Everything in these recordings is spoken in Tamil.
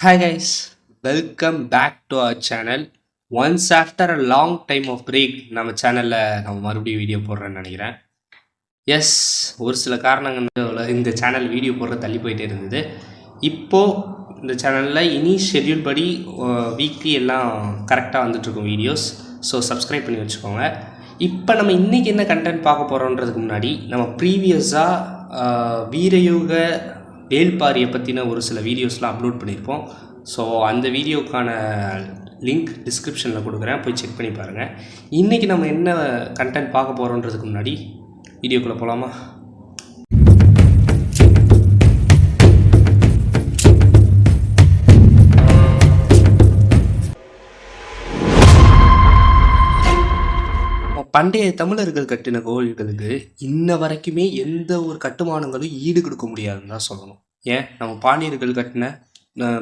Hi guys, welcome back to our channel once after a long time of break நம்ம சேனலில் நம்ம மறுபடியும் வீடியோ போடுறேன்னு நினைக்கிறேன். எஸ் ஒரு சில காரணங்கள் இந்த சேனல் வீடியோ போடுற தள்ளி போயிட்டே இருந்தது. இப்போது இந்த சேனலில் இனி ஷெட்யூல் படி வீக்லி எல்லாம் கரெக்டாக வந்துட்டுருக்கும் வீடியோஸ் ஸோ சப்ஸ்கிரைப் பண்ணி வச்சுக்கோங்க. இப்போ நம்ம இன்றைக்கி என்ன கண்டென்ட் பார்க்க போகிறோன்றதுக்கு முன்னாடி நம்ம ப்ரீவியஸாக வீரயுக வேல்பாரியை பற்றின ஒரு சில வீடியோஸ்லாம் அப்லோட் பண்ணியிருப்போம். ஸோ அந்த வீடியோக்கான லிங்க் டிஸ்கிரிப்ஷனில் கொடுக்குறேன். போய் செக் பண்ணி பாருங்கள் இன்றைக்கி நம்ம என்ன கண்டென்ட் பார்க்க போகிறோன்றதுக்கு முன்னாடி வீடியோக்குள்ளே போகலாமா பண்டைய தமிழர்கள் கட்டின கோவில்களுக்கு இன்ன வரைக்குமே எந்த ஒரு கட்டுமானங்களும் ஈடு கொடுக்க முடியாதுன்னு தான் சொல்லணும். ஏன்? நம்ம பாண்டியர்கள் கட்டின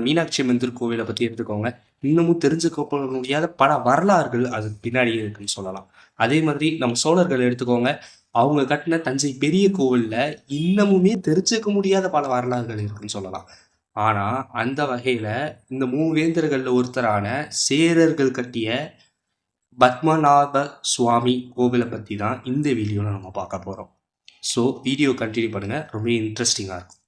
மீனாட்சி அம்மன் திருக்கோவிலை பற்றி எடுத்துக்கோங்க. இன்னமும் தெரிஞ்சுக்க முடியாத பல வரலாறுகள் அது பின்னாடியே இருக்குன்னு சொல்லலாம். அதே மாதிரி நம்ம சோழர்கள் எடுத்துக்கோங்க. அவங்க கட்டின தஞ்சை பெரிய கோவிலில் இன்னமுமே தெரிஞ்சுக்க முடியாத பல வரலாறுகள் இருக்குன்னு சொல்லலாம். ஆனால் அந்த வகையில் இந்த மூவேந்தர்களில் ஒருத்தரான சேரர்கள் கட்டிய பத்மநாப சுவாமி கோவிலை பற்றி தான் இந்த வீடியோவில் நம்ம பார்க்க போகிறோம் ஸோ வீடியோ கண்டினியூ பண்ணுங்கள் ரொம்ப இன்ட்ரெஸ்டிங்காக இருக்கும்.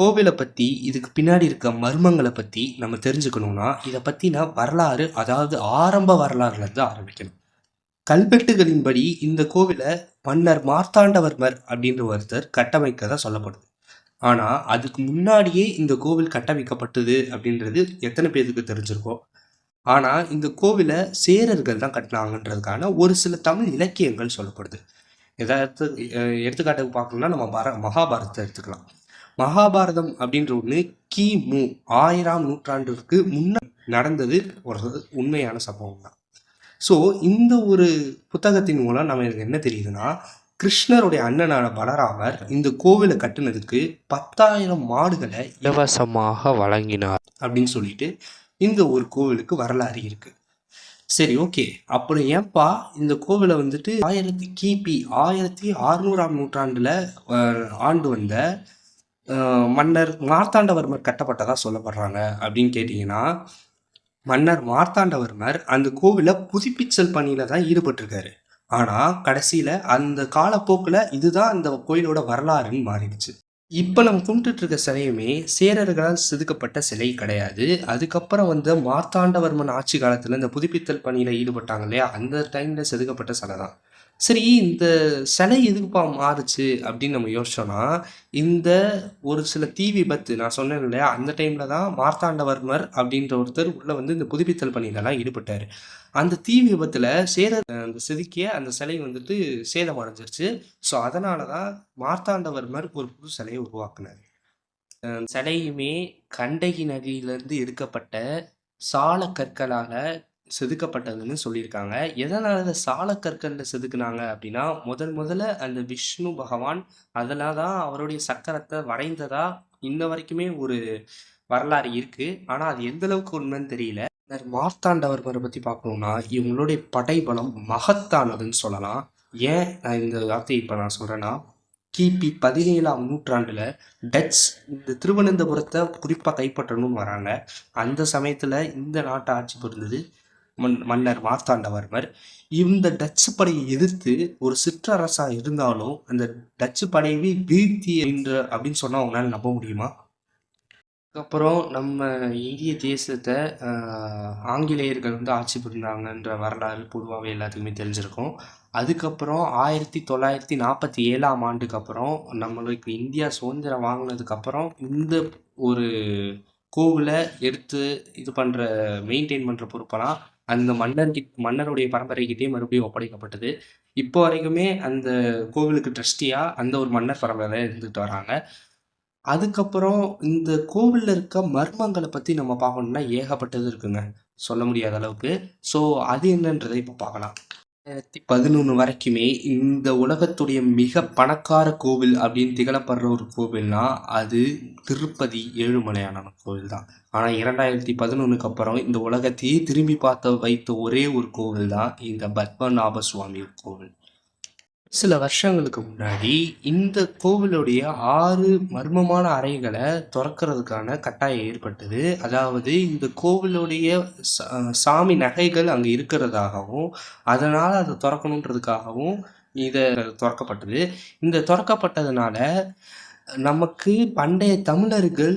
கோவிலை பற்றி இதுக்கு பின்னாடி இருக்க மர்மங்களை பற்றி நம்ம தெரிஞ்சுக்கணும்னா இதை பற்றின வரலாறு அதாவது ஆரம்ப வரலாறுலேருந்து ஆரம்பிக்கணும். கல்வெட்டுகளின்படி இந்த கோவிலை மன்னர் மார்த்தாண்டவர்மர் அப்படின்ற ஒருத்தர் கட்டமைக்கதா சொல்லப்படுது. ஆனால் அதுக்கு முன்னாடியே இந்த கோவில் கட்டமைக்கப்பட்டது அப்படின்றது எத்தனை பேருக்கு தெரிஞ்சிருக்கோம்? ஆனால் இந்த கோவிலை சேரர்கள் தான் கட்டினாங்கன்றதுக்கான ஒரு சில தமிழ் இலக்கியங்கள் சொல்லப்படுது. எதாவது எடுத்துக்காட்டுக்கு பார்க்கணும்னா நம்ம பர மகாபாரதத்தை எடுத்துக்கலாம். மகாபாரதம் அப்படின்ற ஒன்று கிமு ஆயிரம் நூற்றாண்டிற்கு முன்ன நடந்தது ஒரு உண்மையான சம்பவம் தான் ஸோ இந்த ஒரு புத்தகத்தின் மூலம் நமக்கு என்ன தெரியுதுன்னா கிருஷ்ணருடைய அண்ணனான பலராமர் இந்த கோவிலை கட்டுனதுக்கு பத்தாயிரம் மாடுகளை இலவசமாக வழங்கினார். அப்படின்னு சொல்லிட்டு இந்த ஒரு கோவிலுக்கு வரலாறு இருக்கு. சரி ஓகே. அப்புறம் ஏன்பா இந்த கோவிலை வந்துட்டு ஆயிரத்தி கிபி ஆயிரத்தி அறுநூறாம் நூற்றாண்டுல ஆண்டு வந்த மன்னர் மார்த்தாண்டவர்மர் கட்டப்பட்டதா சொல்லப்படுறாங்க அப்படின்னு கேட்டிங்கன்னா மன்னர் மார்த்தாண்டவர்மர் அந்த கோவிலை புதுப்பிச்சல் பணியில தான் ஈடுபட்டிருக்காரு. ஆனால் கடைசியில் அந்த காலப்போக்கில் இதுதான் அந்த கோயிலோட வரலாறுன்னு மாறிடுச்சு. இப்போ நம்ம கும்பிட்டுட்டு இருக்க சிலையுமே சேரர்களால் செதுக்கப்பட்ட சிலை கிடையாது. அதுக்கப்புறம் வந்து மார்த்தாண்டவர்மன் ஆட்சி காலத்தில் இந்த புதுப்பித்தல் பணியில் ஈடுபட்டாங்க இல்லையா? அந்த டைமில் செதுக்கப்பட்ட சிலை தான் சரி இந்த சிலை எதுக்குப்பா மாறுச்சு அப்படின்னு நம்ம யோசிச்சோம்னா இந்த ஒரு சில தீ விபத்து நான் சொன்னேன் இல்லையா அந்த டைமில் தான் மார்த்தாண்டவர்மர் அப்படின்ற ஒருத்தர் உள்ளே வந்து இந்த புதுப்பித்தல் பணியிலலாம் ஈடுபட்டார். அந்த தீ விபத்தில் சேர அந்த செதுக்கிய அந்த சிலை வந்துட்டு சேதம் அடைஞ்சிருச்சு ஸோ அதனால தான் மார்த்தாண்டவர்மர் ஒரு புது சிலையை உருவாக்குனார். சிலையுமே கண்டகி நதியிலிருந்து எடுக்கப்பட்ட சால கற்களால் செதுக்கப்பட்டதுன்னு சொல்லியிருக்காங்க. எதனால் அதை சாலக்கற்கல்ல செதுக்குனாங்க அப்படின்னா முதல் முதல்ல அந்த விஷ்ணு பகவான் அதெல்லாம் தான் அவருடைய சக்கரத்தை வரைந்ததா இன்ன வரைக்குமே ஒரு வரலாறு இருக்கு. ஆனால் அது எந்த அளவுக்கு உண்மைன்னு தெரியல. இந்த மார்த்தாண்டவர்மரை பற்றி பார்க்கணும்னா இவங்களுடைய படைபலம் மகத்தானதுன்னு சொல்லலாம். ஏன் நான் இந்த வார்த்தையை இப்போ நான் சொல்கிறேன்னா கிபி பதினேழாம் நூற்றாண்டில் டச் இந்த திருவனந்தபுரத்தை குறிப்பாக கைப்பற்றணும்னு வராங்க. அந்த சமயத்தில் இந்த நாட்டை ஆட்சி புரிந்தது. மன்னர் மார்த்தாண்டவர்மர் இந்த டச்சு படையை எதிர்த்து ஒரு சிற்றரசா இருந்தாலும் அந்த டச்சு படையவே வீழ்த்தி என்ற அப்படின்னு சொன்னா அவங்களால நம்ப முடியுமா? அதுக்கப்புறம் நம்ம இந்திய தேசத்தை ஆங்கிலேயர்கள் வந்து ஆட்சி புரிந்தாங்கன்ற வரலாறு பொதுவாகவே எல்லாத்துக்குமே தெரிஞ்சிருக்கும். அதுக்கப்புறம் ஆயிரத்தி தொள்ளாயிரத்தி நாற்பத்தி ஏழாம் ஆண்டுக்கு அப்புறம் நம்மளுக்கு இந்தியா சுதந்திரம் வாங்கினதுக்கப்புறம் இந்த ஒரு கோவிலை எடுத்து இது பண்ணுற மெயின்டைன் பண்ணுற பொறுப்பெல்லாம் அந்த மன்னர்கிட்ட மன்னருடைய பரம்பரைக்கிட்டே மறுபடியும் ஒப்படைக்கப்பட்டது. இப்போ வரைக்குமே அந்த கோவிலுக்கு ட்ரஸ்டியாக அந்த ஒரு மன்னர் பரம்பரை இருந்துகிட்டு வராங்க. அதுக்கப்புறம் இந்த கோவிலில் இருக்க மர்மங்களை பற்றி நம்ம பார்க்கணுன்னா ஏகப்பட்டது இருக்குங்க. சொல்ல முடியாத அளவுக்கு. ஸோ அது என்னன்றதை இப்போ பார்க்கலாம். ரெண்டாயிரத்தி பதினொன்று வரைக்குமே இந்த உலகத்துடைய மிக பணக்கார கோவில் அப்படின்னு திகழப்படுற ஒரு கோவில்னா அது திருப்பதி ஏழுமலையான கோவில் தான் ஆனால் இரண்டாயிரத்தி பதினொன்றுக்கு அப்புறம் இந்த உலகத்தையே திரும்பி பார்த்த வைத்த ஒரே ஒரு கோவில் தான் இந்த பத்மநாப சுவாமி கோவில். சில வருஷங்களுக்கு முன்னாடி இந்த கோவிலுடைய ஆறு மர்மமான அறைகளை திறக்கிறதுக்கான கட்டாயம் ஏற்பட்டது. அதாவது இந்த கோவிலுடைய சா- சாமி நகைகள் அங்கே இருக்கிறதாகவும் அதனால் அதை திறக்கணுன்றதுக்காகவும் இதை திறக்கப்பட்டது. இந்த திறக்கப்பட்டதுனால நமக்கு பண்டைய தமிழர்கள்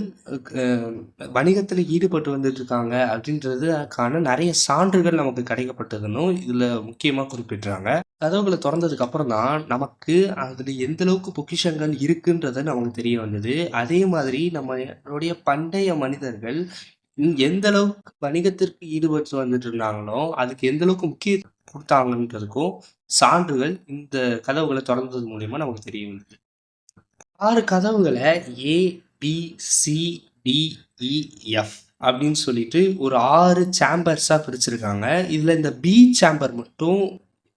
வணிகத்தில் ஈடுபட்டு வந்துட்டு இருக்காங்க அப்படின்றதுக்கான நிறைய சான்றுகள் நமக்கு கிடைக்கப்பட்டதுன்னு இதில் முக்கியமாக குறிப்பிட்றாங்க. கதவுகளை திறந்ததுக்கு அப்புறம் தான் நமக்கு அதில் எந்த அளவுக்கு பொக்கிஷங்கள் இருக்குன்றது நமக்கு தெரிய வந்தது. அதே மாதிரி நம்மளுடைய பண்டைய மனிதர்கள் இந் எந்த அளவுக்கு வணிகத்திற்கு ஈடுபட்டு வந்துட்டு இருந்தாங்களோ அதுக்கு எந்த அளவுக்கு முக்கிய கொடுத்தாங்கன்றதுக்கும் சான்றுகள் இந்த கதவுகளை திறந்தது மூலயமா நமக்கு தெரிய வந்தது. ஆறு கதவுகளை A B C D E e, F அப்படின்னு சொல்லிட்டு ஒரு ஆறு சேம்பர்ஸாக பிரிச்சிருக்காங்க. இதில் இந்த பி சேம்பர் மட்டும்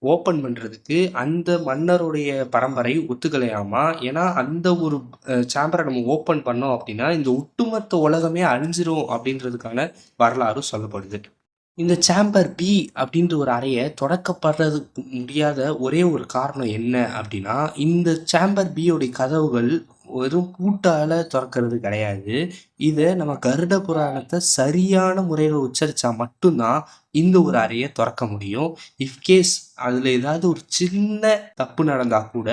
ஓப்பன் பண்ணுறதுக்கு அந்த மன்னருடைய பரம்பரை ஒத்துக்கலையாமா? ஏன்னா அந்த ஒரு சேம்பரை நம்ம ஓப்பன் பண்ணோம் அப்படின்னா இந்த ஒட்டுமொத்த உலகமே அழிஞ்சிரும் அப்படின்றதுக்கான வரலாறு சொல்லப்படுது. இந்த சேம்பர் பி அப்படின்ற ஒரு அறையை தொடக்கப்படுறதுக்கு முடியாத ஒரே ஒரு காரணம் என்ன அப்படின்னா இந்த சேம்பர் பியோடைய கதவுகள் வெறும் பூட்டால் திறக்கிறது கிடையாது. இதை நம்ம கருட புராணத்தை சரியான முறையில் உச்சரித்தா மட்டும்தான் இந்த ஒரு அறையை திறக்க முடியும். இஃப்கேஸ் அதில் ஏதாவது ஒரு சின்ன தப்பு நடந்தால் கூட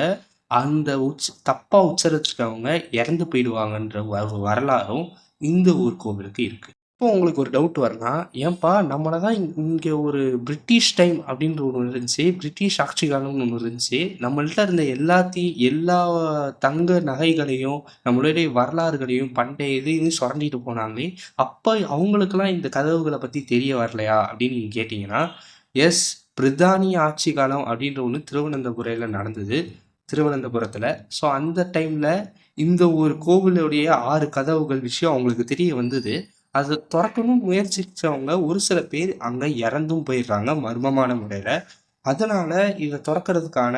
அந்த உச்ச தப்பாக உச்சரிச்சிருக்கவங்க இறந்து போயிடுவாங்கன்ற ஒரு வரலாறும் இந்த ஊர் கோவிலுக்கு இருக்குது இப்போ உங்களுக்கு ஒரு டவுட் வரலாம் ஏன்பா நம்மளை தான் இங்கே ஒரு பிரிட்டிஷ் டைம் அப்படின்ற ஒன்று இருந்துச்சு பிரிட்டிஷ் ஆட்சி காலம்னு ஒன்று இருந்துச்சு. நம்மள்கிட்ட இருந்த எல்லாத்தையும் எல்லா தங்க நகைகளையும் நம்மளுடைய வரலாறுகளையும் பண்டைய இதையும் சுரண்டிட்டு போனாங்களே அப்போ அவங்களுக்கெல்லாம் இந்த கதவுகளை பற்றி தெரிய வரலையா அப்படின்னு நீங்கள் கேட்டிங்கன்னா எஸ் பிரித்தானிய ஆட்சி காலம் அப்படின்ற ஒன்று திருவனந்தபுரையில் நடந்தது. திருவனந்தபுரத்தில். ஸோ அந்த டைமில் இந்த ஒரு கோவிலுடைய ஆறு கதவுகள் விஷயம் அவங்களுக்கு தெரிய வந்தது. அதை திறக்கணும் முயற்சிச்சவங்க ஒரு சில பேர் அங்கே இறந்தும் போயிடுறாங்க மர்மமான முறையில். அதனால் இதை துறக்கிறதுக்கான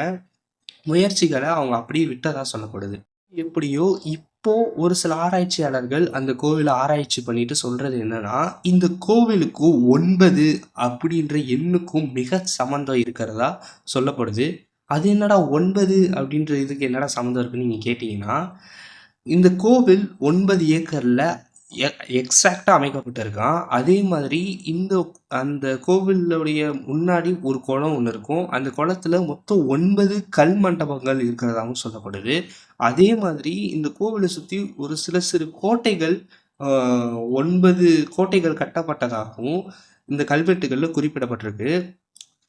முயற்சிகளை அவங்க அப்படியே விட்டதாக சொல்லப்படுது. எப்படியோ இப்போ ஒரு சில ஆராய்ச்சியாளர்கள் அந்த கோவிலை ஆராய்ச்சி பண்ணிட்டு சொல்றது என்னன்னா இந்த கோவிலுக்கு ஒன்பது அப்படின்ற எண்ணுக்கும் மிக சம்மந்தம் இருக்கிறதா சொல்லப்படுது. அது என்னடா ஒன்பது அப்படின்ற இதுக்கு என்னடா சம்மந்தம் இருக்குன்னு நீங்கள் கேட்டிங்கன்னா இந்த கோவில் ஒன்பது ஏக்கரில் எக்ஸாக்டாக அமைக்கப்பட்டு இருக்கான் அதே மாதிரி இந்த அந்த கோவிலுடைய முன்னாடி ஒரு குளம் ஒன்று இருக்கும். அந்த குளத்தில் மொத்தம் ஒன்பது கல் மண்டபங்கள் இருக்கிறதாகவும் சொல்லப்படுது. அதே மாதிரி இந்த கோவிலை சுற்றி ஒரு சில சிறு கோட்டைகள் ஒன்பது கோட்டைகள் கட்டப்பட்டதாகவும் இந்த கல்வெட்டுகளில் குறிப்பிடப்பட்டிருக்கு.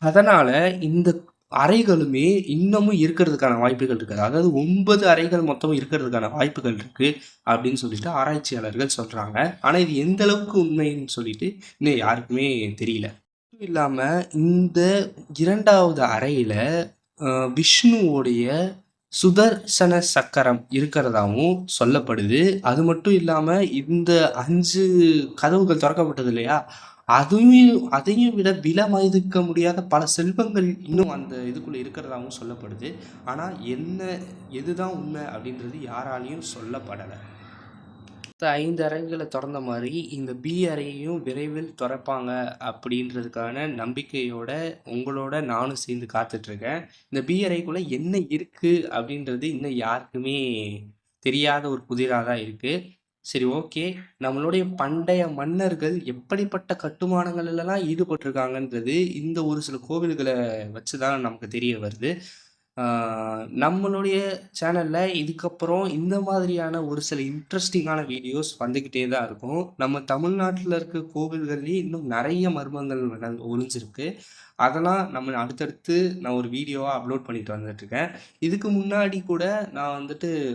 அதனால் இந்த அறைகளுமே இன்னமும் இருக்கிறதுக்கான வாய்ப்புகள் இருக்குது. அதாவது ஒன்பது அறைகள் மொத்தம் இருக்கிறதுக்கான வாய்ப்புகள் இருக்குது அப்படின்னு சொல்லிட்டு ஆராய்ச்சியாளர்கள் சொல்கிறாங்க ஆனால் இது எந்த அளவுக்கு உண்மைன்னு சொல்லிட்டு இன்னும் யாருக்குமே தெரியல. அதுவும் இல்லாமல் இந்த இரண்டாவது அறையில் விஷ்ணுவோடைய சுதர்சன சக்கரம் இருக்கிறதாகவும் சொல்லப்படுது. அது மட்டும் இல்லாமல் இந்த அஞ்சு கதவுகள் திறக்கப்பட்டது இல்லையா? அதையும் அதையும் விட விலை மதிக்க முடியாத பல செல்வங்கள் இன்னும் அந்த இதுக்குள்ளே இருக்கிறதாகவும் சொல்லப்படுது. ஆனால் என்ன எதுதான் உண்மை அப்படின்றது யாராலையும் சொல்லப்படலை. மொத்த ஐந்து அறைகளை திறந்த மாதிரி இந்த பி அறையையும் விரைவில் திறப்பாங்க அப்படின்றதுக்கான நம்பிக்கையோட உங்களோட நானும் சேர்ந்து காத்துட்ருக்கேன். இந்த பி அறைக்குள்ளே என்ன இருக்குது அப்படின்றது இன்னும் யாருக்குமே தெரியாத ஒரு புதிராக தான் இருக்குது சரி ஓகே. நம்மளுடைய பண்டைய மன்னர்கள் எப்படிப்பட்ட கட்டுமானங்கள் எல்லாம் ஈடுபட்டிருக்காங்கன்றது இந்த ஒரு சில கோவில்களை வச்சு தான் நமக்கு தெரிய வருது. நம்மளுடைய சேனலில் இதுக்கப்புறம் இந்த மாதிரியான ஒரு சில இன்ட்ரெஸ்டிங்கான வீடியோஸ் வந்துக்கிட்டே தான் இருக்கும். நம்ம தமிழ்நாட்டில் இருக்க கோவில்கள்லேயும் இன்னும் நிறைய மர்மங்கள் நட- ஒளிஞ்சிருக்கு. அதெல்லாம் நம்ம அடுத்தடுத்து நான் ஒரு வீடியோவாக அப்லோட் பண்ணிட்டு வந்துட்டுருக்கேன். இதுக்கு முன்னாடி கூட நான் வந்துட்டு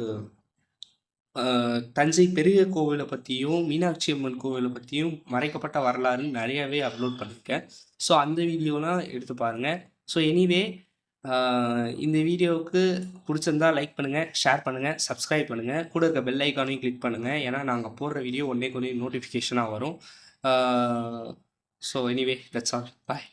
தஞ்சை பெரிய கோவிலை பற்றியும் மீனாட்சி அம்மன் கோவிலை பற்றியும் மறைக்கப்பட்ட வரலாறுன்னு நிறையவே அப்லோட் பண்ணியிருக்கேன் ஸோ அந்த வீடியோலாம் எடுத்து பாருங்கள் ஸோ எனிவே இந்த வீடியோவுக்கு பிடிச்சிருந்தா லைக் பண்ணுங்கள் ஷேர் பண்ணுங்கள் சப்ஸ்கிரைப் பண்ணுங்கள் கூட இருக்க பெல் ஐக்கானையும் கிளிக் பண்ணுங்கள் ஏன்னா நாங்கள் போடுற வீடியோ ஒன்றே கொண்டே நோட்டிஃபிகேஷனாக வரும். So anyway that's all bye